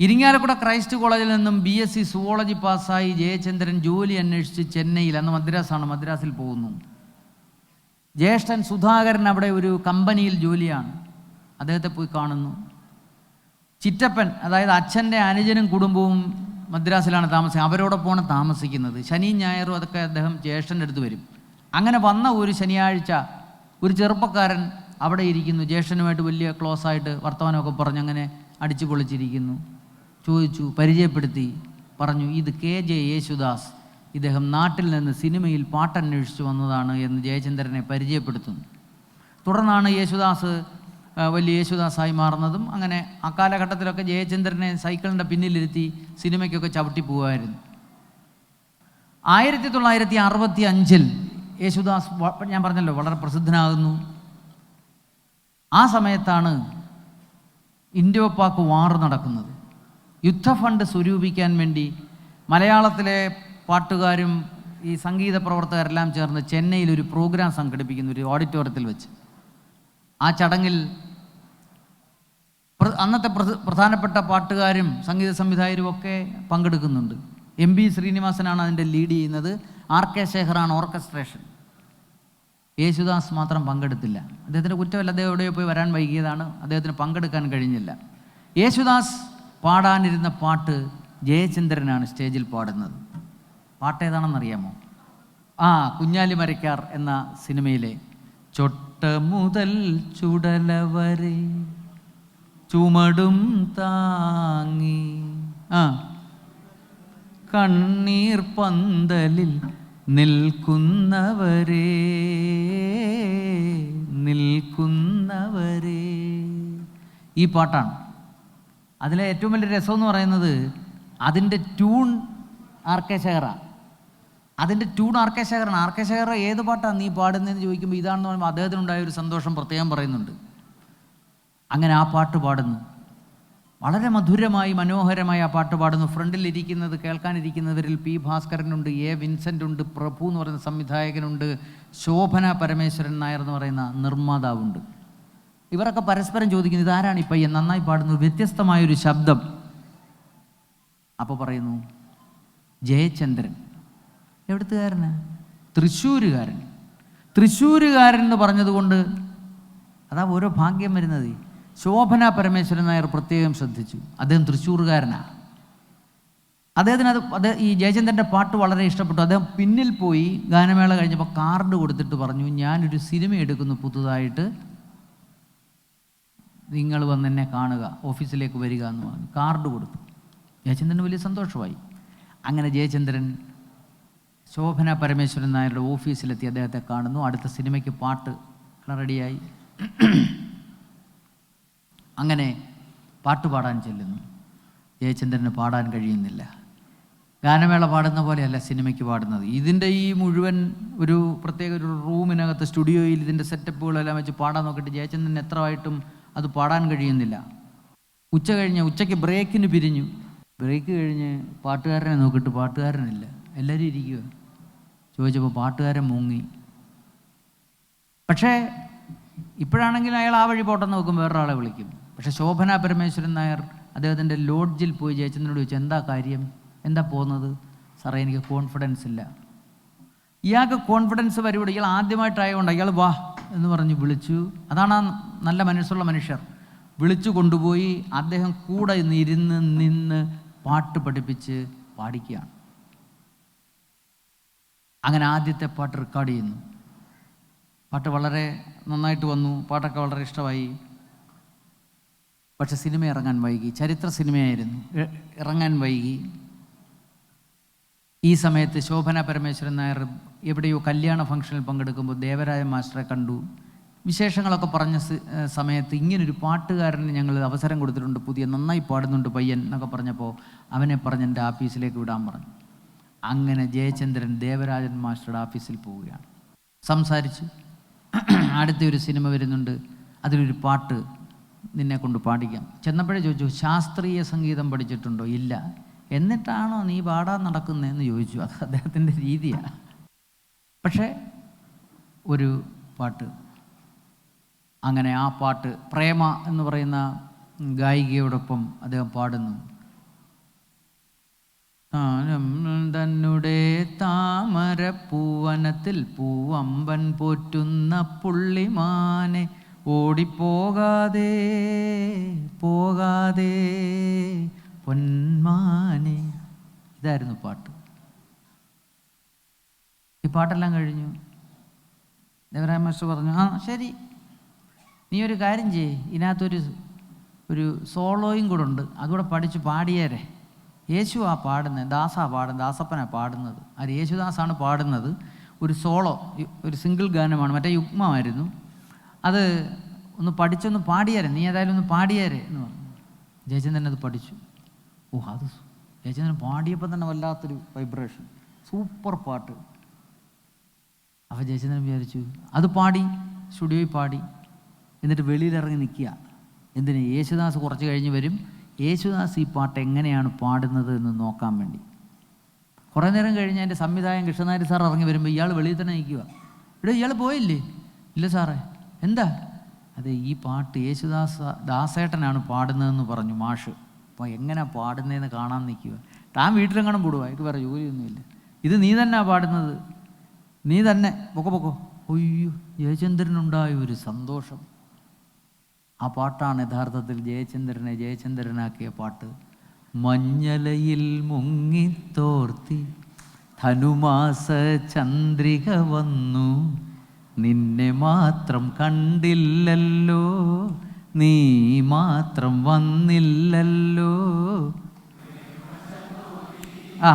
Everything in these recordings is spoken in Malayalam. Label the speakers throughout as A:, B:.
A: ഇരിങ്ങാലക്കുട ക്രൈസ്റ്റ് കോളേജിൽ നിന്നും ബി എസ് സി സുവോളജി പാസ്സായി ജയചന്ദ്രൻ ജോലി അന്വേഷിച്ച് ചെന്നൈയിൽ അന്ന് മദ്രാസാണ് മദ്രാസിൽ പോകുന്നു. ജ്യേഷ്ഠൻ സുധാകരൻ അവിടെ ഒരു കമ്പനിയിൽ ജോലിയാണ്. അദ്ദേഹത്തെ പോയി കാണുന്നു. ചിറ്റപ്പൻ അതായത് അച്ഛന്റെ അനുജനും കുടുംബവും മദ്രാസിലാണ് താമസിക്കുന്നത് അവരോടൊപ്പമാണ് താമസിക്കുന്നത്. ശനിയും ഞായറും അതൊക്കെ അദ്ദേഹം ജ്യേഷ്ഠന്റെ അടുത്ത് വരും. അങ്ങനെ വന്ന ഒരു ശനിയാഴ്ച ഒരു ചെറുപ്പക്കാരൻ അവിടെ ഇരിക്കുന്നു. ജ്യേഷ്ഠനുമായിട്ട് വലിയ ക്ലോസ് ആയിട്ട് വർത്തമാനമൊക്കെ പറഞ്ഞ് അങ്ങനെ അടിച്ചു പൊളിച്ചിരിക്കുന്നു ചോദിച്ചു പരിചയപ്പെടുത്തി. പറഞ്ഞു ഇത് കെ. ജെ. യേശുദാസ്. ഇദ്ദേഹം നാട്ടിൽ നിന്ന് സിനിമയിൽ പാട്ടന്വേഷിച്ചു വന്നതാണ് എന്ന് ജയചന്ദ്രനെ പരിചയപ്പെടുത്തുന്നു. തുടർന്നാണ് യേശുദാസ് വലിയ യേശുദാസായി മാറുന്നതും അങ്ങനെ ആ കാലഘട്ടത്തിലൊക്കെ ജയചന്ദ്രനെ സൈക്കിളിന്റെ പിന്നിലിരുത്തി സിനിമയ്ക്കൊക്കെ ചവിട്ടി പോകുമായിരുന്നു ആയിരത്തി തൊള്ളായിരത്തി അറുപത്തി അഞ്ചിൽ യേശുദാസ് ഞാൻ പറഞ്ഞല്ലോ വളരെ പ്രസിദ്ധനാകുന്നു. ആ സമയത്താണ് ഇൻഡോ പാക് വാർ നടക്കുന്നത്. യുദ്ധഫണ്ട് സ്വരൂപിക്കാൻ വേണ്ടി മലയാളത്തിലെ പാട്ടുകാരും ഈ സംഗീത പ്രവർത്തകരെല്ലാം ചേർന്ന് ചെന്നൈയിൽ ഒരു പ്രോഗ്രാം സംഘടിപ്പിക്കുന്നു ഒരു ഓഡിറ്റോറിയത്തിൽ വെച്ച്. ആ ചടങ്ങിൽ അന്നത്തെ പ്രധാനപ്പെട്ട പാട്ടുകാരും സംഗീത സംവിധായകരും ഒക്കെ പങ്കെടുക്കുന്നുണ്ട്. എം ബി ശ്രീനിവാസനാണ് അതിന്റെ ലീഡ് ചെയ്യുന്നത്. ആർ കെ ശേഖറാണ് ഓർക്കസ്ട്രേഷൻ. യേശുദാസ് മാത്രം പങ്കെടുത്തില്ല. അദ്ദേഹത്തിന്റെ കുറ്റമല്ല അദ്ദേഹം എവിടെയോ പോയി വരാൻ വൈകിയതാണ്. അദ്ദേഹത്തിന് പങ്കെടുക്കാൻ കഴിഞ്ഞില്ല. യേശുദാസ് പാടാനിരുന്ന പാട്ട് ജയചന്ദ്രനാണ് സ്റ്റേജിൽ പാടുന്നത്. പാട്ട് ഏതാണെന്നറിയാമോ ആ കുഞ്ഞാലി മരക്കാർ എന്ന സിനിമയിലെ ചൊട്ട മുതൽ ചുടല വരെ ചുമടും താങ്ങി. ആ കണ്ണീർ പന്തലിൽ നിൽക്കുന്നവരെ നിൽക്കുന്നവരെ. ഈ പാട്ടാണ്. അതിലെ ഏറ്റവും വലിയ രസം എന്ന് പറയുന്നത് അതിന്റെ ട്യൂൺ ആർ കെ ശേഖറ അതിന്റെ ട്യൂൺ ആർ കെ ശേഖറാണ് ആർ കെ ശേഖർ ഏത് പാട്ടാണ് നീ പാടുന്നതെന്ന് ചോദിക്കുമ്പോൾ ഇതാണെന്ന് പറയുമ്പോൾ അദ്ദേഹത്തിനുണ്ടായ ഒരു സന്തോഷം പ്രത്യേകം പറയുന്നുണ്ട്. അങ്ങനെ ആ പാട്ട് പാടുന്നു. വളരെ മധുരമായി മനോഹരമായി ആ പാട്ട് പാടുന്നു. ഫ്രണ്ടിൽ ഇരിക്കുന്നത് കേൾക്കാനിരിക്കുന്നവരിൽ പി ഭാസ്കരനുണ്ട് എ വിൻസെന്റ് ഉണ്ട് പ്രഭു എന്ന് പറയുന്ന സംവിധായകനുണ്ട് ശോഭന പരമേശ്വരൻ നായർ എന്ന് പറയുന്ന നിർമ്മാതാവുണ്ട്. ഇവരൊക്കെ പരസ്പരം ചോദിക്കുന്നു ഇതാരാണ് ഈ പയ്യൻ നന്നായി പാടുന്നു വ്യത്യസ്തമായൊരു ശബ്ദം. അപ്പോൾ പറയുന്നു ജയചന്ദ്രൻ. എവിടുത്തുകാരന്? തൃശ്ശൂരുകാരൻ. തൃശ്ശൂരുകാരൻ എന്ന് പറഞ്ഞതുകൊണ്ട് അതാ ഓരോ ഭാഗ്യം വരുന്നത്. ശോഭന പരമേശ്വരൻ നായർ പ്രത്യേകം ശ്രദ്ധിച്ചു. അദ്ദേഹം തൃശ്ശൂർകാരനാണ് അദ്ദേഹത്തിന് അത് അത് ഈ ജയചന്ദ്രന്റെ പാട്ട് വളരെ ഇഷ്ടപ്പെട്ടു. അദ്ദേഹം പിന്നിൽ പോയി ഗാനമേള കഴിഞ്ഞപ്പോൾ കാർഡ് കൊടുത്തിട്ട് പറഞ്ഞു ഞാനൊരു സിനിമ എടുക്കുന്നു പുതുതായിട്ട്. നിങ്ങൾ വന്ന് എന്നെ കാണുക ഓഫീസിലേക്ക് വരിക എന്ന് പറഞ്ഞു. കാർഡ് കൊടുത്തു. ജയചന്ദ്രന് വലിയ സന്തോഷമായി. അങ്ങനെ ജയചന്ദ്രൻ ശോഭന പരമേശ്വരൻ നായരുടെ ഓഫീസിലെത്തി അദ്ദേഹത്തെ കാണുന്നു. അടുത്ത സിനിമയ്ക്ക് പാട്ട് റെഡിയായി. അങ്ങനെ പാട്ട് പാടാൻ ചെല്ലുന്നു. ജയചന്ദ്രന് പാടാൻ കഴിയുന്നില്ല. ഗാനമേള പാടുന്ന പോലെയല്ല സിനിമയ്ക്ക് പാടുന്നത്. ഇതിന്റെ ഈ മുഴുവൻ ഒരു പ്രത്യേക ഒരു റൂമിനകത്ത് സ്റ്റുഡിയോയിൽ ഇതിന്റെ സെറ്റപ്പുകളെല്ലാം വെച്ച് പാടാൻ നോക്കിയിട്ട് ജയചന്ദ്രൻ എത്രയായിട്ടും അത് പാടാൻ കഴിയുന്നില്ല. ഉച്ച കഴിഞ്ഞ് ഉച്ചയ്ക്ക് ബ്രേക്കിന് പിരിഞ്ഞു. ബ്രേക്ക് കഴിഞ്ഞ് പാട്ടുകാരനെ നോക്കിയിട്ട് പാട്ടുകാരനില്ല. എല്ലാവരും ഇരിക്കുക ചോദിച്ചപ്പോൾ പാട്ടുകാരൻ മുങ്ങി. പക്ഷേ ഇപ്പോഴാണെങ്കിൽ അയാൾ ആ വഴി പോട്ടെന്ന് നോക്കും വേറൊരാളെ വിളിക്കും. പക്ഷേ ശോഭന പരമേശ്വരൻ നായർ അദ്ദേഹത്തിന്റെ ലോഡ്ജിൽ പോയി ജയചന്ദ്രനോട് ചോദിച്ചു എന്താ കാര്യം? എന്താ പോകുന്നത്? സാറേ എനിക്ക് കോൺഫിഡൻസ് ഇല്ല. ഇയാൾക്ക് കോൺഫിഡൻസ് വരുവിടെ ഇയാൾ ആദ്യമായിട്ടായതുകൊണ്ട് അയാൾ വാ എന്ന് പറഞ്ഞ് വിളിച്ചു. അതാണ് നല്ല മനസ്സുള്ള മനുഷ്യർ. വിളിച്ചു കൊണ്ടുപോയി അദ്ദേഹം കൂടെ ഇരുന്ന് നിന്ന് പാട്ട് പഠിപ്പിച്ച് പാടിക്കുകയാണ്. അങ്ങനെ ആദ്യത്തെ പാട്ട് റെക്കോർഡ് ചെയ്യുന്നു. പാട്ട് വളരെ നന്നായിട്ട് വന്നു. പാട്ടൊക്കെ വളരെ ഇഷ്ടമായി. പക്ഷെ സിനിമ ഇറങ്ങാൻ വൈകി. ചരിത്ര സിനിമയായിരുന്നു. ഇറങ്ങാൻ വൈകി. ഈ സമയത്ത് ശോഭന പരമേശ്വരൻ നായർ എവിടെയോ കല്യാണ ഫംഗ്ഷനിൽ പങ്കെടുക്കുമ്പോൾ ദേവരായ മാസ്റ്ററെ കണ്ടു. വിശേഷങ്ങളൊക്കെ പറഞ്ഞ സമയത്ത് ഇങ്ങനൊരു പാട്ടുകാരന് ഞങ്ങൾ അവസരം കൊടുത്തിട്ടുണ്ട്. പുതിയ നന്നായി പാടുന്നുണ്ട് പയ്യൻ എന്നൊക്കെ പറഞ്ഞപ്പോൾ അവനെ പറഞ്ഞ് എന്റെ ഓഫീസിലേക്ക് വിടാൻ പറഞ്ഞു. അങ്ങനെ ജയചന്ദ്രൻ ദേവരാജൻ മാസ്റ്ററുടെ ഓഫീസിൽ പോവുകയാണ്. സംസാരിച്ചു. അടുത്ത ഒരു സിനിമ വരുന്നുണ്ട്. അതിലൊരു പാട്ട് നിന്നെ കൊണ്ട് പാടിക്കാം. ചെന്നപ്പോഴേ ചോദിച്ചു ശാസ്ത്രീയ സംഗീതം പഠിച്ചിട്ടുണ്ടോ? ഇല്ല. എന്നിട്ടാണോ നീ പാടാൻ നടക്കുന്നതെന്ന് ചോദിച്ചു. അത് അദ്ദേഹത്തിന്റെ രീതിയാണ് പക്ഷേ ഒരു പാട്ട്. അങ്ങനെ ആ പാട്ട് പ്രേമ എന്ന് പറയുന്ന ഗായികയോടൊപ്പം അദ്ദേഹം പാടുന്നു. താനം താമര പൂവനത്തിൽ പൂവമ്പൻ പോറ്റുന്ന പുള്ളിമാനെ ഓടിപ്പോകാതെ പോകാതെ പൊന്മാനെ. ഇതായിരുന്നു പാട്ട്. ഈ പാട്ടെല്ലാം കഴിഞ്ഞു. ദേവരായ മാസ്റ്റർ പറഞ്ഞു ആ ശരി. നീ ഒരു കാര്യം ചെയ്യ്. ഇതിനകത്തൊരു ഒരു സോളോയും കൂടെ ഉണ്ട്. അതുകൂടെ പഠിച്ച് പാടിയേരെ. യേശു ആ പാടുന്നത് ദാസാ പാടുന്നത് ദാസപ്പനാണ് പാടുന്നത്. അത് യേശുദാസാണ് പാടുന്നത്. ഒരു സോളോ ഒരു സിംഗിൾ ഗാനമാണ്. മറ്റേ യുഗ്മമായിരുന്നു. അത് ഒന്ന് പഠിച്ചൊന്ന് പാടിയേരെ. നീ ഏതായാലും ഒന്ന് പാടിയേരെ എന്ന് പറഞ്ഞു. ജയചന്ദ്രൻ അത് പഠിച്ചു. ഓ അത് ജയചന്ദ്രൻ പാടിയപ്പോൾ തന്നെ വല്ലാത്തൊരു വൈബ്രേഷൻ. സൂപ്പർ പാട്ട്. അപ്പോൾ ജയചന്ദ്രൻ വിചാരിച്ചു അത് പാടി സ്റ്റുഡിയോയിൽ പാടി. എന്നിട്ട് വെളിയിലിറങ്ങി നിൽക്കുക. എന്തിന്? യേശുദാസ് കുറച്ച് കഴിഞ്ഞ് വരും. യേശുദാസ് ഈ പാട്ട് എങ്ങനെയാണ് പാടുന്നത് എന്ന് നോക്കാൻ വേണ്ടി. കുറേ നേരം കഴിഞ്ഞ് എന്റെ സംവിധായകൻ കൃഷ്ണനാരി സാർ ഇറങ്ങി വരുമ്പോൾ ഇയാൾ വെളിയിൽ തന്നെ നിൽക്കുക. ഇവിടെ ഇയാൾ പോയില്ലേ? ഇല്ല സാറേ. എന്താ? അതെ ഈ പാട്ട് യേശുദാസ് ദാസേട്ടനാണ് പാടുന്നതെന്ന് പറഞ്ഞു മാഷ്. അപ്പോൾ എങ്ങനെയാണ് പാടുന്നതെന്ന് കാണാൻ നിൽക്കുക. താൻ വീട്ടിലെങ്ങാനും പോടുക എനിക്ക് വേറെ ജോലിയൊന്നുമില്ല. ഇത് നീ തന്നെയാണ് പാടുന്നത്. നീ തന്നെ പൊക്കോ പൊക്കോ. ഒയ്യോ ജയചന്ദ്രനുണ്ടായ ഒരു സന്തോഷം. ആ പാട്ടാണ് യഥാർത്ഥത്തിൽ ജയചന്ദ്രനെ ജയചന്ദ്രനാക്കിയ പാട്ട്. മഞ്ഞലയിൽ മുങ്ങിത്തോർത്തി ധനുമാസ ചന്ദ്രിക വന്നു. നിന്നെ മാത്രം കണ്ടില്ലല്ലോ നീ മാത്രം വന്നില്ലല്ലോ. ആ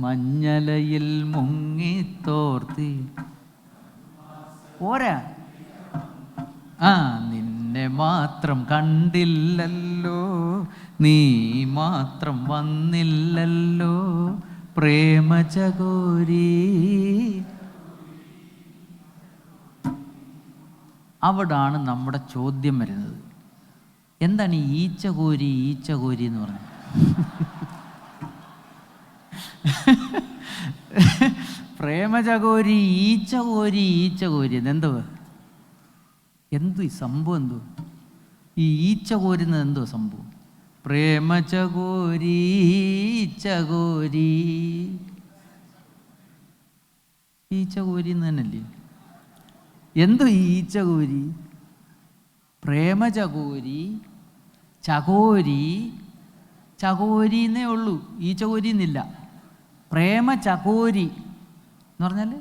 A: മഞ്ഞലയിൽ മുങ്ങി തോർത്തി പോരാ ആ നിന്നെ മാത്രം കണ്ടില്ലല്ലോ നീ മാത്രം വന്നില്ലല്ലോ പ്രേമചകോരി അവിടാണ് നമ്മുടെ ചോദ്യം വരുന്നത് എന്താണ് ഈച്ചകോരി ഈച്ചകോരി എന്ന് പറഞ്ഞത് പ്രേമചകോരി ഈച്ചകോരി ഈച്ചകോരി. എന്തോ എന്തു ഈ സംഭവം എന്തോ ഈ ഈച്ച കോരുന്നത് എന്തോ സംഭവം? പ്രേമചകോരി ഈച്ചകോരി. ഈച്ചകോരി എന്ന് തന്നെയല്ലേ? എന്തോ ഈ ഈച്ചകോരി? പ്രേമചകോരി ചകോരി. ചകോരി എന്നേ ഉള്ളൂ. ഈച്ചകോരി എന്നില്ല. പ്രേമ ചകോരി എന്ന് പറഞ്ഞാൽ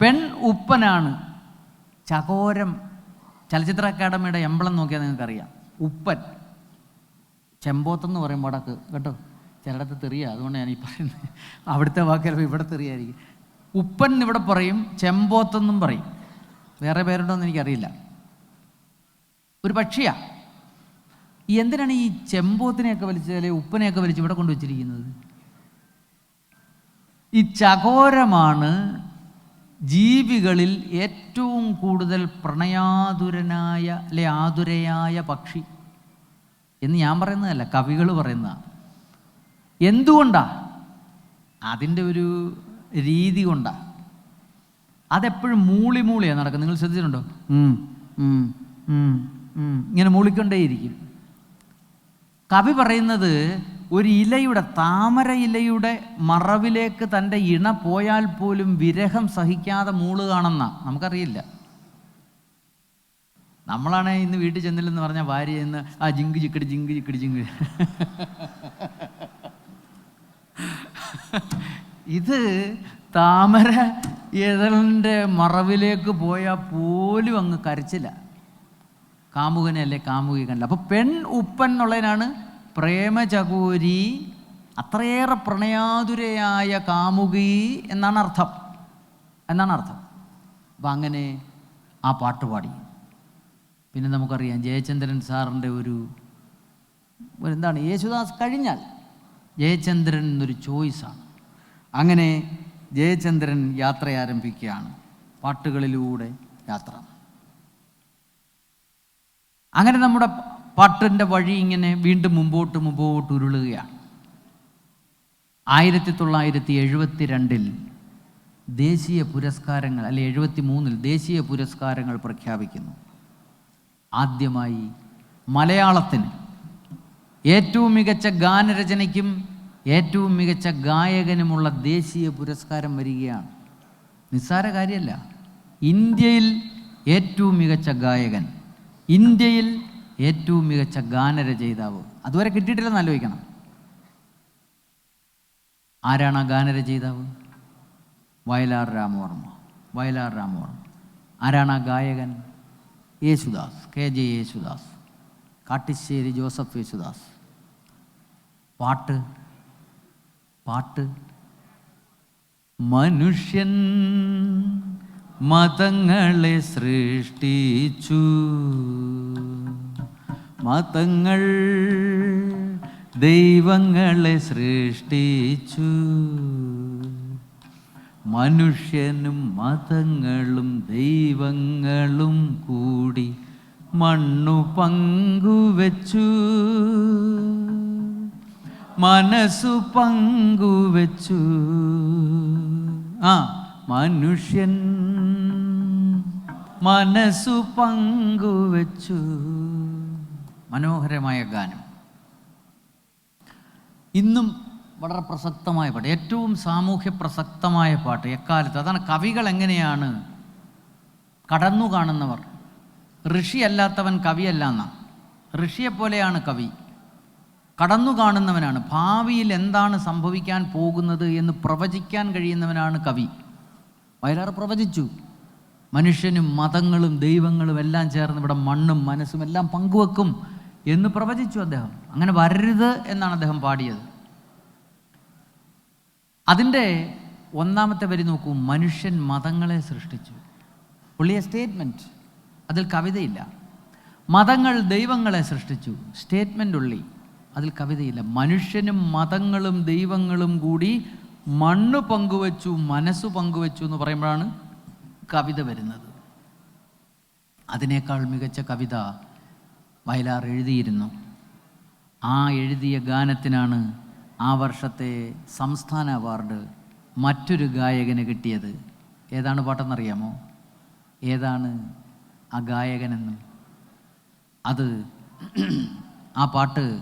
A: പെൺ ഉപ്പനാണ്. ചകോരം. ചലച്ചിത്ര അക്കാദമിയുടെ എംബ്ലം നോക്കിയാൽ നിങ്ങൾക്കറിയാം. ഉപ്പൻ. ചെമ്പോത്തെന്ന് പറയും വടക്ക് കേട്ടോ? ചിലയിടത്ത് തെറിയ. അതുകൊണ്ട് ഞാൻ ഈ പറയുന്നത് അവിടുത്തെ വാക്കുകൾ ഇവിടെ തെറിയായിരിക്കും. ഉപ്പൻ ഇവിടെ പറയും ചെമ്പോത്തെന്നും പറയും. വേറെ പേരുണ്ടോ എന്ന് എനിക്കറിയില്ല. ഒരു പക്ഷിയാ. എന്തിനാണ് ഈ ചെമ്പോത്തിനെയൊക്കെ വലിച്ച് അല്ലെങ്കിൽ ഉപ്പനെയൊക്കെ വലിച്ച് ഇവിടെ കൊണ്ടുവച്ചിരിക്കുന്നത്? ഈ ചകോരമാണ് ജീവികളിൽ ഏറ്റവും കൂടുതൽ പ്രണയാതുരനായ അല്ലെ ആതുരയായ പക്ഷി. എന്ന് ഞാൻ പറയുന്നതല്ല കവികൾ പറയുന്ന എന്തുകൊണ്ടാ? അതിന്റെ ഒരു രീതി കൊണ്ടാ. അതെപ്പോഴും മൂളി മൂളിയാണ് നടക്കുന്നത്. നിങ്ങൾ ശ്രദ്ധിച്ചിട്ടുണ്ടോ. ഇങ്ങനെ മൂളിക്കൊണ്ടേയിരിക്കും. കവി പറയുന്നത് ഒരു ഇലയുടെ താമര ഇലയുടെ മറവിലേക്ക് തന്റെ ഇണ പോയാൽ പോലും വിരഹം സഹിക്കാതെ മൂളുകയാണെന്ന. നമുക്കറിയില്ല. നമ്മളാണ് ഇന്ന് വീട്ടിൽ ചെന്നില്ലെന്ന് പറഞ്ഞ ഭാര്യ ഇന്ന് ആ ജിങ്ക് ചിക്കടി ജിങ്ക് ചിക്കടി ജിങ്ക്. ഇത് താമര ഇതളിന്റെ മറവിലേക്ക് പോയാൽ പോലും അങ്ങ് കരച്ചില്ല. കാമുകനെ അല്ലേ കാമുകി കണ്ടില്ല. അപ്പോൾ പെൺ ഉപ്പൻ എന്നുള്ളതിനാണ് പ്രേമചകോരി അത്രയേറെ പ്രണയാതുരയായ കാമുകി എന്നാണ് അർത്ഥം. എന്നാണ് അർത്ഥം. അപ്പം അങ്ങനെ ആ പാട്ട് പാടി. പിന്നെ നമുക്കറിയാം ജയചന്ദ്രൻ സാറിന്റെ ഒരു എന്താണ് യേശുദാസ് കഴിഞ്ഞാൽ ജയചന്ദ്രൻ എന്നൊരു ചോയ്സാണ് അങ്ങനെ ജയചന്ദ്രൻ യാത്ര ആരംഭിക്കുകയാണ്. പാട്ടുകളിലൂടെ യാത്ര. അങ്ങനെ നമ്മുടെ പാട്ടിന്റെ വഴി ഇങ്ങനെ വീണ്ടും മുമ്പോട്ട് മുമ്പോട്ട് ഉരുളുകയാണ്. ആയിരത്തി തൊള്ളായിരത്തി എഴുപത്തി രണ്ടിൽ ദേശീയ പുരസ്കാരങ്ങൾ അല്ലെ എഴുപത്തി മൂന്നിൽ ദേശീയ പുരസ്കാരങ്ങൾ പ്രഖ്യാപിക്കുന്നു. ആദ്യമായി മലയാളത്തിന് ഏറ്റവും മികച്ച ഗാനരചനയ്ക്കും ഏറ്റവും മികച്ച ഗായകനുമുള്ള ദേശീയ പുരസ്കാരം വരികയാണ്. നിസ്സാര കാര്യമല്ല. ഇന്ത്യയിൽ ഏറ്റവും മികച്ച ഗായകൻ ഇന്ത്യയിൽ ഏറ്റവും മികച്ച ഗാനരചയിതാവ്. അതുവരെ കിട്ടിയിട്ടില്ലെന്ന് ആലോചിക്കണം. ആരാണ് ആ ഗാനരചയിതാവ്? വയലാർ രാമവർമ്മ. വയലാർ രാമവർമ്മ. ആരാണ് ആ ഗായകൻ? Yesudas K J Yesudas Kattassery Joseph Yesudas. പാട്ട് പാട്ട്. മനുഷ്യൻ മതങ്ങളെ സൃഷ്ടിച്ചു. മതങ്ങൾ ദൈവങ്ങളെ സൃഷ്ടിച്ചു. മനുഷ്യനും മതങ്ങളും ദൈവങ്ങളും കൂടി മണ്ണു പങ്കുവച്ചു. മനസ്സു പങ്കുവച്ചു. ആ മനുഷ്യൻ മനസ്സു പങ്കുവച്ചു. മനോഹരമായ ഗാനം. ഇന്നും വളരെ പ്രസക്തമായ പാട്ട് ഏറ്റവും സാമൂഹ്യ പ്രസക്തമായ പാട്ട് എക്കാലത്ത്. അതാണ് കവികൾ എങ്ങനെയാണ് കടന്നു കാണുന്നവർ. ഋഷി അല്ലാത്തവൻ കവിയല്ല എന്നാണ് ഋഷിയെപ്പോലെയാണ് കവി. കടന്നു കാണുന്നവനാണ്. ഭാവിയിൽ എന്താണ് സംഭവിക്കാൻ പോകുന്നത് എന്ന് പ്രവചിക്കാൻ കഴിയുന്നവനാണ് കവി. വയലാർ പ്രവചിച്ചു. മനുഷ്യനും മതങ്ങളും ദൈവങ്ങളും എല്ലാം ചേർന്ന് ഇവിടെ മണ്ണും മനസ്സും എല്ലാം പങ്കുവെക്കും. എന്ന് പ്രവചിച്ചു അദ്ദേഹം. അങ്ങനെ വരരുത് എന്നാണ് അദ്ദേഹം പാടിയത്. അതിന്റെ ഒന്നാമത്തെ വരി നോക്കൂ. മനുഷ്യൻ മതങ്ങളെ സൃഷ്ടിച്ചു. പുള്ളിയ സ്റ്റേറ്റ്മെന്റ് അതിൽ കവിതയില്ല. മതങ്ങൾ ദൈവങ്ങളെ സൃഷ്ടിച്ചു. സ്റ്റേറ്റ്മെന്റ് ഉള്ളി. അതിൽ കവിതയില്ല. മനുഷ്യനും മതങ്ങളും ദൈവങ്ങളും കൂടി മണ്ണ് പങ്കുവച്ചു മനസ്സ് പങ്കുവച്ചു എന്ന് പറയുമ്പോഴാണ് കവിത വരുന്നത്. അതിനേക്കാൾ മികച്ച കവിത വയലാർ എഴുതിയിരുന്നു. ആ എഴുതിയ ഗാനത്തിനാണ് ആ വർഷത്തെ സംസ്ഥാന അവാർഡ് മറ്റൊരു ഗായകന് കിട്ടിയത്. ഏതാണ് പാട്ടെന്നറിയാമോ? ഏതാണ് ആ ഗായകനെന്നും. അത് ആ പാട്ട്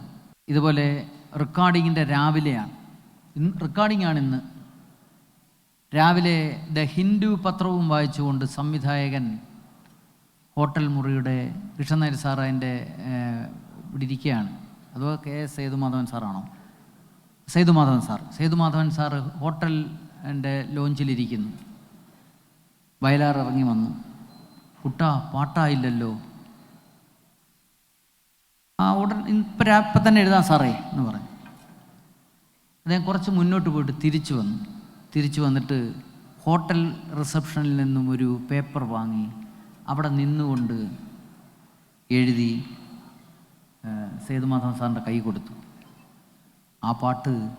A: ഇതുപോലെ റെക്കോർഡിങ്ങിന്റെ രാവിലെയാണ്. റെക്കോർഡിംഗ് ആണ് ഇന്ന്. രാവിലെ ദ ഹിന്ദു പത്രവും വായിച്ചുകൊണ്ട് സംവിധായകൻ ഹോട്ടൽ മുറിയുടെ കൃഷ്ണനായർ സാർ അതിന്റെ ഇവിടെ ഇരിക്കുകയാണ്. അതോ K S Sethumadhavan സാറാണോ? Sethumadhavan sir. Sethumadhavan sir hotel എന്റെ ലോഞ്ചിലിരിക്കുന്നു. വയലാർ ഇറങ്ങി വന്നു. കുട്ടാ പാട്ടായില്ലല്ലോ. ആ ഉടൻ ഇപ്പം ഇപ്പം തന്നെ എഴുതാം സാറേ എന്ന് പറഞ്ഞു. അദ്ദേഹം കുറച്ച് മുന്നോട്ട് പോയിട്ട് തിരിച്ചു വന്നു. തിരിച്ചു വന്നിട്ട് ഹോട്ടൽ റിസപ്ഷനിൽ നിന്നും ഒരു പേപ്പർ വാങ്ങി അവിടെ നിന്നുകൊണ്ട് എഴുതി സേതുമാധവൻ സാറിന്റെ കൈ കൊടുത്തു. ആ പാട്ട്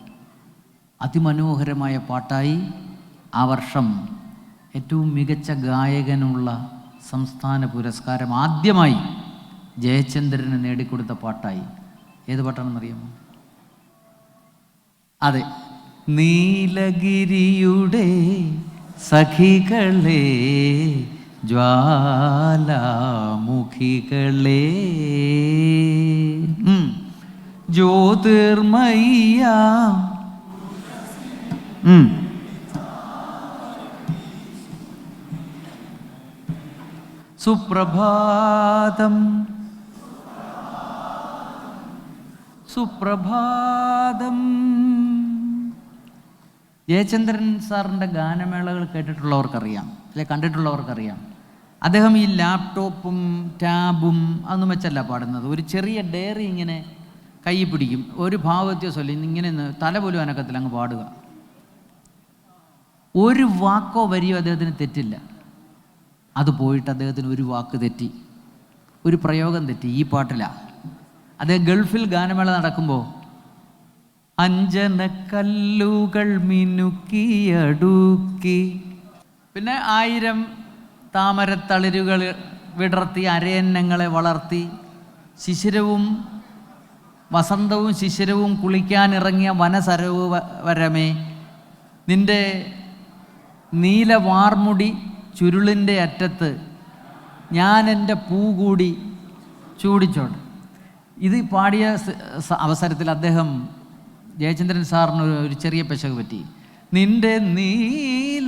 A: അതിമനോഹരമായ പാട്ടായി ആ വർഷം ഏറ്റവും മികച്ച ഗായകനുള്ള സംസ്ഥാന പുരസ്കാരം ആദ്യമായി ജയചന്ദ്രന് നേടിക്കൊടുത്ത പാട്ടായി. ഏത് പാട്ടാണെന്നറിയാമോ? അതെ. നീലഗിരിയുടെ സഖികളെ ജ്വാലാമുഖികളെ. ജ്യോതിർമയ്യ. സുപ്രഭാതം. സുപ്രഭാതം. ജയചന്ദ്രൻ സാറിന്റെ ഗാനമേളകൾ കേട്ടിട്ടുള്ളവർക്കറിയാം. അല്ലെ കണ്ടിട്ടുള്ളവർക്കറിയാം. അദ്ദേഹം ഈ ലാപ്ടോപ്പും ടാബും അതൊന്നും വെച്ചല്ല പാടുന്നത്. ഒരു ചെറിയ ഡയറി ഇങ്ങനെ കൈ പിടിക്കും. ഒരു ഭാവവ്യത്യാസമല്ല ഇങ്ങനെ തല പോലും അനക്കത്തിൽ അങ്ങ് പാടുക. ഒരു വാക്കോ വരിയോ അദ്ദേഹത്തിന് തെറ്റില്ല. അത് പോയിട്ട് അദ്ദേഹത്തിന് ഒരു വാക്ക് തെറ്റി. ഒരു പ്രയോഗം തെറ്റി. ഈ പാട്ടിലാണ് അദ്ദേഹം ഗൾഫിൽ ഗാനമേള നടക്കുമ്പോൾ അഞ്ജനക്കല്ലുകൾ മിനുക്കിയടുക്കി പിന്നെ ആയിരം താമരത്തളിരുകൾ വിടർത്തി അരയന്നങ്ങളെ വളർത്തി ശിശിരവും വസന്തവും ശിശിരവും കുളിക്കാനിറങ്ങിയ വനസരോവരമേ നിന്റെ നീലവാർമുടി ചുരുളിന്റെ അറ്റത്ത് ഞാൻ എന്റെ പൂ കൂടി ചൂടിച്ചോട്ടെ ഇത് പാടിയ അവസരത്തിൽ അദ്ദേഹം ജയചന്ദ്രൻ സാറിന് ഒരു ചെറിയ പെശക് പറ്റി. നിന്റെ നീലവാർമുടി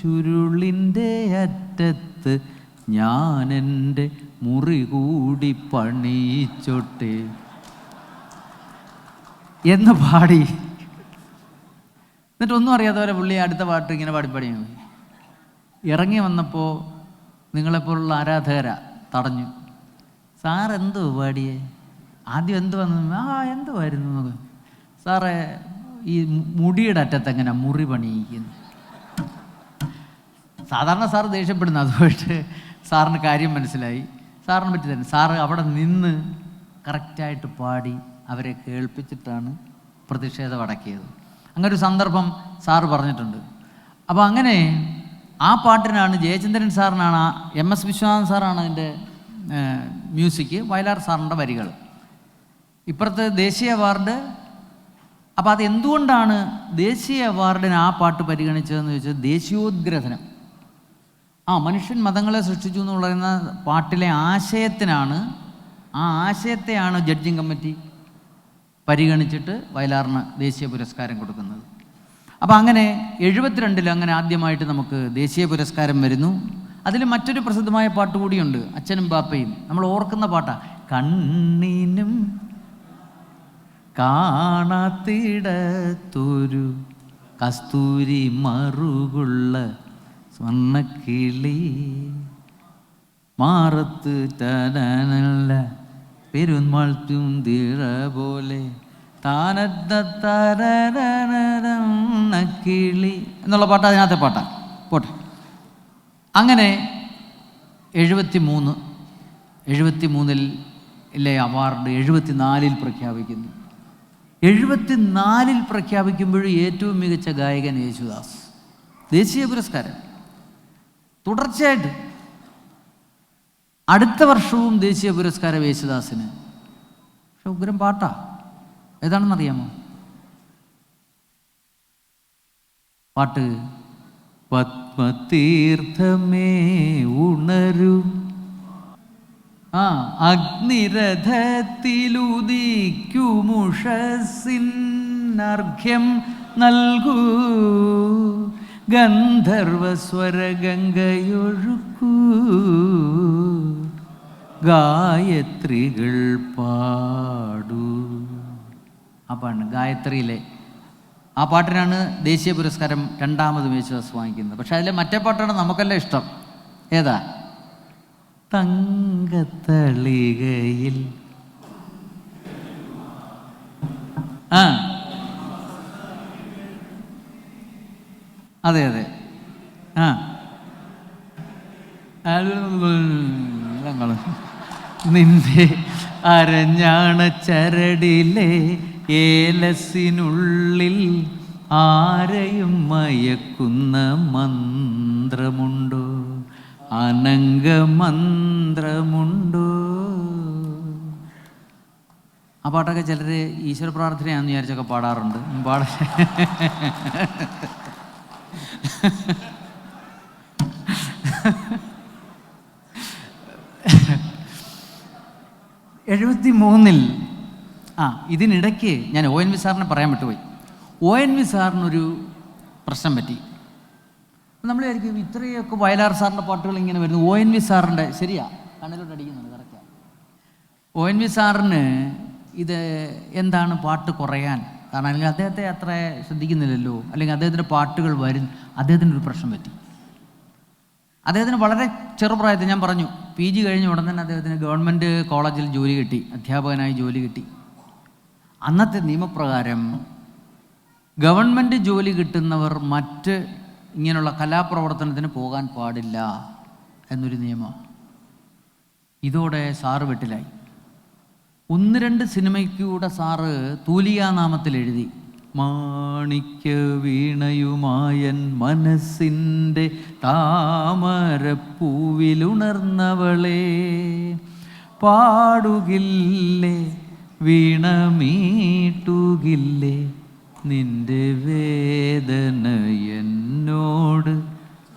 A: ചുരുളിന്റെ അറ്റത്ത് ഞാൻ എന്റെ മുറി കൂടി പണിച്ചോട്ടെ എന്ന് പാടി. എന്നിട്ട് ഒന്നും അറിയാത്തവരെ പുള്ളി അടുത്ത പാട്ട് ഇങ്ങനെ പാടി പാടി ഇറങ്ങി വന്നപ്പോൾ നിങ്ങളെപ്പോലുള്ള ആരാധകര തടഞ്ഞു. സാർ എന്തോ പാടിയേ? ആദ്യം എന്ത് വന്നു ആ എന്തുവായിരുന്നു. സാറേ ഈ മുടിയുടെ അറ്റത്ത് എങ്ങനെ മുറി പണിയിക്കുന്നു? സാധാരണ സാർ ദേഷ്യപ്പെടുന്നു. അതുമായിട്ട് സാറിന് കാര്യം മനസ്സിലായി. സാറിനെ പറ്റി തന്നെ. സാറ് അവിടെ നിന്ന് കറക്റ്റായിട്ട് പാടി അവരെ കേൾപ്പിച്ചിട്ടാണ് പ്രതിഷേധം അടക്കിയത്. അങ്ങനെ ഒരു സന്ദർഭം സാറ് പറഞ്ഞിട്ടുണ്ട്. അപ്പോൾ അങ്ങനെ ആ പാട്ടിനാണ് ജയചന്ദ്രൻ സാറിനാണ് എം എസ് വിശ്വനാഥൻ സാറാണ് അതിന്റെ മ്യൂസിക് വയലാർ സാറിന്റെ വരികൾ ഇപ്പുറത്ത് ദേശീയ അവാർഡ് അപ്പോൾ അത് എന്തുകൊണ്ടാണ് ദേശീയ അവാർഡിന് ആ പാട്ട് പരിഗണിച്ചതെന്ന് ചോദിച്ചാൽ ദേശീയോദ്ഗ്രഥനം. ആ മനുഷ്യൻ മതങ്ങളെ സൃഷ്ടിച്ചു എന്ന് പറയുന്ന പാട്ടിലെ ആശയത്തിനാണ് ആ ആശയത്തെയാണ് ജഡ്ജിങ് കമ്മിറ്റി പരിഗണിച്ചിട്ട് വയലാറിന് ദേശീയ പുരസ്കാരം കൊടുക്കുന്നത്. അപ്പോൾ അങ്ങനെ എഴുപത്തിരണ്ടിൽ അങ്ങനെ ആദ്യമായിട്ട് നമുക്ക് ദേശീയ പുരസ്കാരം വരുന്നു. അതിൽ മറ്റൊരു പ്രസിദ്ധമായ പാട്ട് കൂടിയുണ്ട് അച്ഛനും ബാപ്പയും. നമ്മൾ ഓർക്കുന്ന പാട്ടാണ് കണ്ണിനും കാണാത്തിടത്തൊരു കസ്തൂരി മറുകുള്ള സ്വർണക്കിളി. മാറത്ത് തനല്ല പെരുമാൾത്തും തിഴ പോലെ താനത്ത തരകിളി എന്നുള്ള പാട്ട് അതിനകത്തെ പാട്ടാണ് പോട്ടെ. അങ്ങനെ എഴുപത്തി മൂന്ന് എഴുപത്തി മൂന്നിൽ ഇല്ലേ അവാർഡ് എഴുപത്തിനാലിൽ പ്രഖ്യാപിക്കുന്നു. എഴുപത്തിനാലിൽ പ്രഖ്യാപിക്കുമ്പോഴും ഏറ്റവും മികച്ച ഗായകൻ യേശുദാസ്. ദേശീയ പുരസ്കാരം. തുടർച്ചയായിട്ട് അടുത്ത വർഷവും ദേശീയ പുരസ്കാരം യേശുദാസിന്. പക്ഷെ ഉഗ്രം പാട്ടാ. ഏതാണെന്നറിയാമോ? പാട്ട്. പത്മതീർത്ഥമേ ഉണരൂ. ആ അഗ്നിരഥത്തിലുദിക്കുമുഷസിന്നർഘ്യം നൽകൂ. ഗന്ധർവസ്വരഗംഗയൊഴുക്കൂ. ഗായത്രികൾ പാടൂ. ആ പാണ് ഗായത്രിയിലെ ആ പാട്ടിനാണ് ദേശീയ പുരസ്കാരം രണ്ടാമത് മേശുദാസ് വാങ്ങിക്കുന്നത്. പക്ഷെ അതിലെ മറ്റേ പാട്ടാണ് നമുക്കെല്ലാം ഇഷ്ടം. ഏതാ? തങ്കത്തളികയിൽ. ആ. അതെ അതെ. ആ. നിന്റെ അരഞ്ഞാണ ചരടിലെ ഏലസിനുള്ളിൽ ആരെയും മയക്കുന്ന മന്ത്രമുണ്ടോ? അനംഗമന്ത്രമുണ്ടോ? ആ പാട്ടൊക്കെ ചിലർ ഈശ്വര പ്രാർത്ഥനയാണെന്ന് വിചാരിച്ചൊക്കെ പാടാറുണ്ട്. പാട. എഴുപത്തി മൂന്നിൽ ആ ഇതിനിടയ്ക്ക് ഞാൻ ഒ എൻ വി സാറിനെ പറയാൻ വിട്ടുപോയി. ഒ എൻ വി സാറിനൊരു പ്രശ്നം പറ്റി. നമ്മൾ വിചാരിക്കും ഇത്രയൊക്കെ വയലാർ സാറിന്റെ പാട്ടുകൾ ഇങ്ങനെ വരുന്നു ഒ എൻ വി സാറിന്റെ ശരിയാ? കണ്ണിലോട്ട് അടിക്കുന്നുണ്ട് കറക്റ്റാണ് ഒ എൻ വി സാറിന് ഇത് എന്താണ് പാട്ട് കുറയാൻ? കാരണം അല്ലെങ്കിൽ അദ്ദേഹത്തെ അത്ര ശ്രദ്ധിക്കുന്നില്ലല്ലോ. അല്ലെങ്കിൽ അദ്ദേഹത്തിന്റെ പാട്ടുകൾ വരും. അദ്ദേഹത്തിന് ഒരു പ്രശ്നം പറ്റി. അദ്ദേഹത്തിന് വളരെ ചെറുപ്രായത്തിൽ ഞാൻ പറഞ്ഞു പി ജി കഴിഞ്ഞ ഉടൻ തന്നെ അദ്ദേഹത്തിന് ഗവൺമെന്റ് കോളേജിൽ ജോലി കിട്ടി അധ്യാപകനായി ജോലി കിട്ടി. അന്നത്തെ നിയമപ്രകാരം ഗവൺമെന്റ് ജോലി കിട്ടുന്നവർ മറ്റ് ഇങ്ങനെയുള്ള കലാപ്രവർത്തനത്തിന് പോകാൻ പാടില്ല എന്നൊരു നിയമം. ഇതോടെ സാറ് വെട്ടിലായി. ഒന്ന് രണ്ട് സിനിമയ്ക്കൂടെ സാറ് തൂലിയാനാമത്തിൽ എഴുതി. മാണിക്യ വീണയുമായൻ മനസ്സിന്റെ താമരപ്പൂവിലുണർന്നവളെ. പാടുകില്ലേ വീണമീട്ടുകില്ലേ നിന്റെ വേദന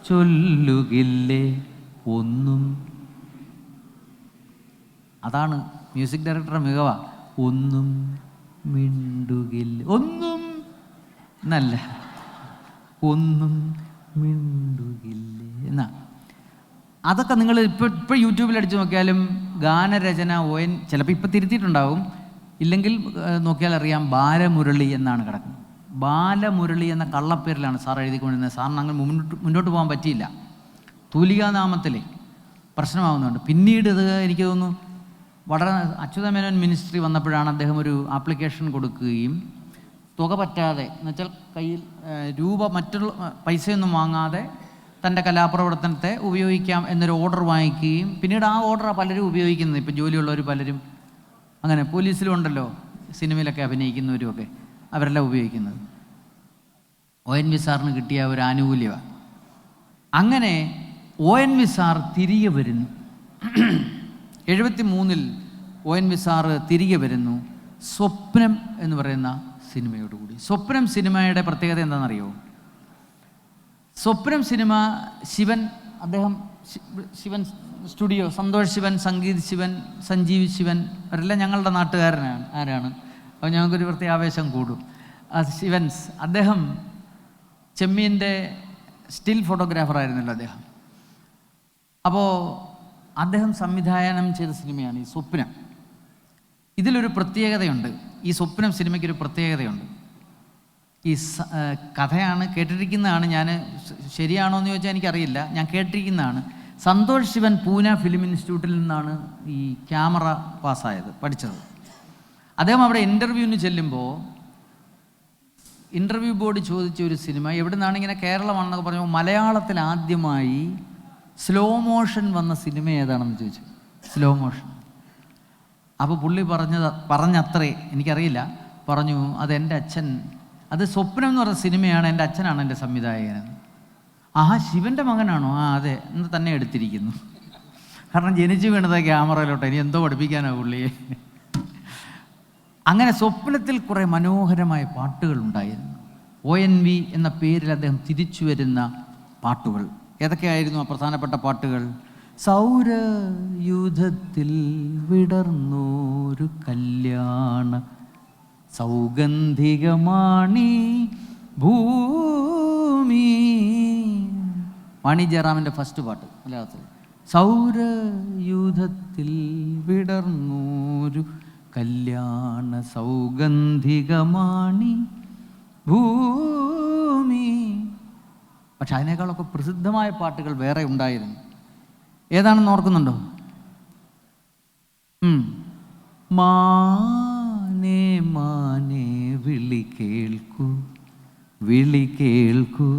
A: ചൊല്ലുകില്ലേ ഒന്നും? അതാണ് മ്യൂസിക് ഡയറക്ടറുടെ മികവ. ഒന്നും മിണ്ടുകില്ല? ഒന്നും എന്നല്ല. ഒന്നും മിണ്ടുകില്ല എന്നാ. അതൊക്കെ നിങ്ങൾ ഇപ്പോൾ ഇപ്പോൾ യൂട്യൂബിൽ അടിച്ചു നോക്കിയാലും ഗാനരചന ഓയൻ ചിലപ്പോൾ ഇപ്പോൾ തിരുത്തിയിട്ടുണ്ടാവും. ഇല്ലെങ്കിൽ നോക്കിയാൽ അറിയാം ബാലമുരളി എന്നാണ് കിടക്കുന്നത്. ബാലമുരളി എന്ന കള്ളപ്പേരിലാണ് സാർ എഴുതിക്കൊണ്ടിരുന്നത്. സാറിന് അങ്ങനെ മുന്നോട്ട് മുന്നോട്ട് പോകാൻ പറ്റിയില്ല. തൂലികാനാമത്തിലെ പ്രശ്നമാകുന്നുണ്ട് പിന്നീട് ഇത് എനിക്ക് തോന്നുന്നു വളരെ അച്യുതമേനോൻ മിനിസ്ട്രി വന്നപ്പോഴാണ് അദ്ദേഹം ഒരു ആപ്ലിക്കേഷൻ കൊടുക്കുകയും തുക പറ്റാതെ എന്നുവെച്ചാൽ കയ്യിൽ രൂപ മറ്റുള്ള പൈസയൊന്നും വാങ്ങാതെ തന്റെ കലാപ്രവർത്തനത്തെ ഉപയോഗിക്കാം എന്നൊരു ഓർഡർ വാങ്ങിക്കുകയും പിന്നീട് ആ ഓർഡർ പലരും ഉപയോഗിക്കുന്നത്. ഇപ്പം ജോലിയുള്ളവർ പലരും അങ്ങനെ പോലീസിലും ഉണ്ടല്ലോ സിനിമയിലൊക്കെ അഭിനയിക്കുന്നവരുമൊക്കെ. അവരെല്ലാം ഉപയോഗിക്കുന്നത്. ഒ എൻ വി സാറിന് കിട്ടിയ ഒരു ആനുകൂല്യമാണ് അങ്ങനെ ഒ എൻ വി സാർ തിരികെ വരുന്നു. എഴുപത്തി മൂന്നിൽ ഒ എൻ വി സാറ് തിരികെ വരുന്നു. സ്വപ്നം എന്ന് പറയുന്ന സിനിമയോടുകൂടി. സ്വപ്നം സിനിമയുടെ പ്രത്യേകത എന്താണെന്നറിയോ? സ്വപ്നം സിനിമ ശിവൻ അദ്ദേഹം ശിവൻ സ്റ്റുഡിയോ സന്തോഷ് ശിവൻ സംഗീത് ശിവൻ സഞ്ജീവ് ശിവൻ അവരെല്ലാം ഞങ്ങളുടെ നാട്ടുകാരനാണ് ആരാണ്? അപ്പോൾ ഞങ്ങൾക്കൊരു പ്രത്യേക ആവേശം കൂടും. ശിവൻസ് അദ്ദേഹം ചെമ്മീന്റെ സ്റ്റിൽ ഫോട്ടോഗ്രാഫർ ആയിരുന്നല്ലോ അദ്ദേഹം. അപ്പോൾ അദ്ദേഹം സംവിധാനം ചെയ്ത സിനിമയാണ് ഈ സ്വപ്നം. ഇതിലൊരു പ്രത്യേകതയുണ്ട്. ഈ സ്വപ്നം സിനിമയ്ക്കൊരു പ്രത്യേകതയുണ്ട്. ഈ കഥയാണ് കേട്ടിരിക്കുന്നതാണ് ഞാൻ ശരിയാണോ എന്ന് ചോദിച്ചാൽ എനിക്കറിയില്ല. ഞാൻ കേട്ടിരിക്കുന്നതാണ്. സന്തോഷ് ശിവൻ പൂന ഫിലിം ഇൻസ്റ്റിറ്റ്യൂട്ടിൽ നിന്നാണ് ഈ ക്യാമറ പാസ്സായത് പഠിച്ചത്. അദ്ദേഹം അവിടെ ഇന്റർവ്യൂവിന് ചെല്ലുമ്പോൾ ഇന്റർവ്യൂ ബോർഡ് ചോദിച്ച ഒരു സിനിമ എവിടെ നിന്നാണ് ഇങ്ങനെ കേരളമാണെന്നൊക്കെ പറഞ്ഞപ്പോൾ മലയാളത്തിൽ ആദ്യമായി സ്ലോ മോഷൻ വന്ന സിനിമ ഏതാണെന്ന് ചോദിച്ചു. സ്ലോ മോഷൻ അപ്പോൾ പുള്ളി പറഞ്ഞത് പറഞ്ഞത്രേ എനിക്കറിയില്ല. പറഞ്ഞു അത് എന്റെ അച്ഛൻ അത് സ്വപ്നം എന്ന് പറഞ്ഞ സിനിമയാണ് എന്റെ അച്ഛനാണ് എന്റെ സംവിധായകൻ. ആ ശിവന്റെ മകനാണോ? ആ അതെ എന്ന് തന്നെ എടുത്തിരിക്കുന്നു. കാരണം ജനിച്ചു വീണത് ക്യാമറയിലോട്ട് ഇനി എന്തോ പഠിപ്പിക്കാനാണ് പുള്ളിയെ. അങ്ങനെ സ്വപ്നത്തിൽ കുറേ മനോഹരമായ പാട്ടുകൾ ഉണ്ടായിരുന്നു. ഒ എൻ വി എന്ന പേരിൽ അദ്ദേഹം തിരിച്ചു വരുന്ന പാട്ടുകൾ. ഏതൊക്കെയായിരുന്നു ആ പ്രധാനപ്പെട്ട പാട്ടുകൾ? സൗരയുധത്തിൽ വിടർന്നൊരു കല്യാണ സൗഗന്ധികമാണി ഭൂമി. വാണി ജയറാമിന്റെ ഫസ്റ്റ് പാട്ട് മലയാളത്തിൽ. സൗരയുധത്തിൽ വിടർന്നൂരു കല്യാണ സൗഗന്ധികമാണി ഭൂമി. പക്ഷെ അതിനേക്കാളൊക്കെ പ്രസിദ്ധമായ പാട്ടുകൾ വേറെ ഉണ്ടായിരുന്നു. ഏതാണെന്ന് ഓർക്കുന്നുണ്ടോ? മാനേ മാനേ വിളി കേൾക്കൂ വിളി കേൾക്കൂ.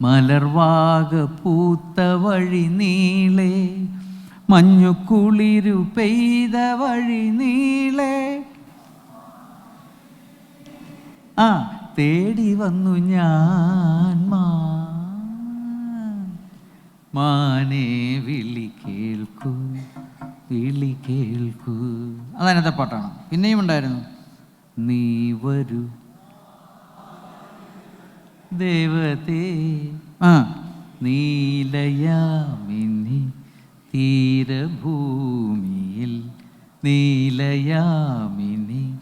A: മലർവാക പൂത്ത വഴി നീളെ മഞ്ഞു കുളിരു പെയ്ത വഴി നീളെ. ആ തേടി വന്നു ഞാൻ മാനെ വിളി കേൾക്കൂ വിളി കേൾക്കൂ. അതന്നത്തെ പാട്ടാണ്. പിന്നെയും ഉണ്ടായിരുന്നു. നീ വരൂ. ദേവതേ ആ. നീലയാമിനി തീരഭൂമിയിൽ നീലയാമിനി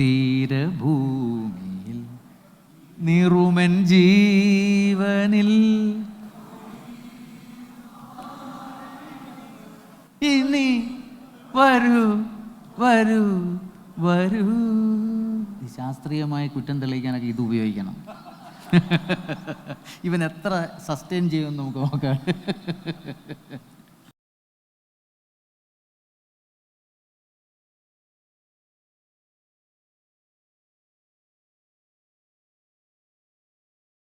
A: തീരഭൂമിയിൽ നിറുമൻ ജീവനിൽ. ഇനി വരൂ വരൂ വരൂ. ശാസ്ത്രീയമായ കുറ്റം തെളിയിക്കാനൊക്കെ ഇത് ഉപയോഗിക്കണം. ഇവൻ എത്ര സസ്റ്റെയിൻ ചെയ്യുമെന്ന് നമുക്ക് നോക്കാം.